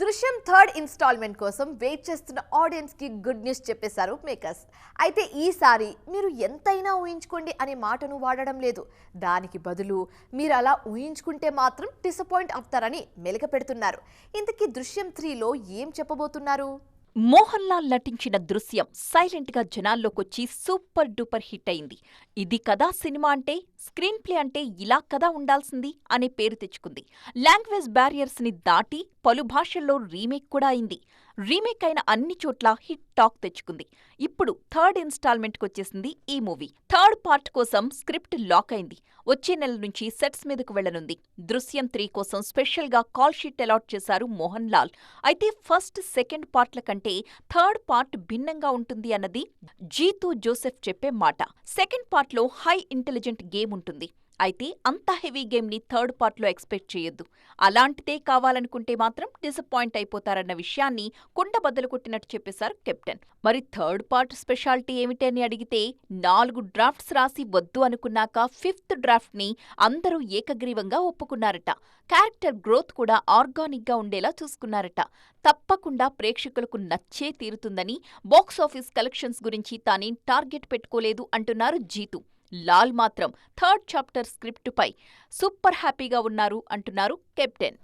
దృశ్యం third instalment కోసం wait చేస్తున్న ఆడియన్స్కి గుడ్ న్యూస్ చెప్పేశారు మేకర్స్. అయితే ఈసారి మీరు ఎంతైనా ఊహించుకోండి అనే మాటను వాడడం లేదు. దానికి బదులు మీరు అలా ఊహించుకుంటే మాత్రం డిసప్పాయింట్ అవుతారని మెలక పెడుతున్నారు. ఇంతకీ దృశ్యం త్రీలో ఏం చెప్పబోతున్నారు? మోహన్ లాల్ నటించిన దృశ్యం సైలెంట్గా జనాల్లోకొచ్చి సూపర్ డూపర్ హిట్ అయింది. ఇది కదా సినిమా అంటే స్క్రీన్ ప్లే అంటే ఇలా కదా ఉండాల్సింది అనే పేరు తెచ్చుకుంది. లాంగ్వేజ్ బ్యారియర్స్ని దాటి పలు భాషల్లో రీమేక్ కూడా అయింది. రీమేక్ అయిన అన్ని చోట్ల హిట్ టాక్ తెచ్చుకుంది. ఇప్పుడు థర్డ్ ఇన్స్టాల్మెంట్ వచ్చేసింది ఈ మూవీ. థర్డ్ పార్ట్ కోసం స్క్రిప్ట్ లాక్ అయింది. వచ్చే నెల నుంచి సెట్స్ మీదకు వెళ్ళనుంది దృశ్యం త్రీ కోసం స్పెషల్గా కాల్ షీట్ అలాట్ చేశారు మోహన్ లాల్. అయితే ఫస్ట్ సెకండ్ పార్ట్ల కంటే థర్డ్ పార్ట్ భిన్నంగా ఉంటుంది అన్నది జీతూ జోసెఫ్ చెప్పే మాట. సెకండ్ పార్ట్లో హై ఇంటెలిజెంట్ గేమ్ ఉంటుంది. అయితే అంత హెవీ గేమ్ని థర్డ్ పార్ట్లో ఎక్స్పెక్ట్ చేయొద్దు. అలాంటిదే కావాలనుకుంటే మాత్రం డిసప్పాయింట్ అయిపోతారన్న విషయాన్ని కుండ బద్దలు కొట్టినట్టు చెప్పేశారు కెప్టెన్. మరి థర్డ్ పార్ట్ స్పెషాలిటీ ఏమిటని అడిగితే నాలుగు డ్రాఫ్ట్స్ రాసి వద్దు అనుకున్నాక ఫిఫ్త్ డ్రాఫ్ట్ని అందరూ ఏకగ్రీవంగా ఒప్పుకున్నారట. క్యారెక్టర్ గ్రోత్ కూడా ఆర్గానిక్గా ఉండేలా చూసుకున్నారట. తప్పకుండా ప్రేక్షకులకు నచ్చే తీరుతుందని బాక్సాఫీస్ కలెక్షన్స్ గురించి తానేం టార్గెట్ పెట్టుకోలేదు అంటున్నారు జీతు. లాల్ మాత్రం థర్డ్ చాప్టర్ స్క్రిప్టుపై సూపర్ హ్యాపీగా ఉన్నారు అంటున్నారు కెప్టెన్.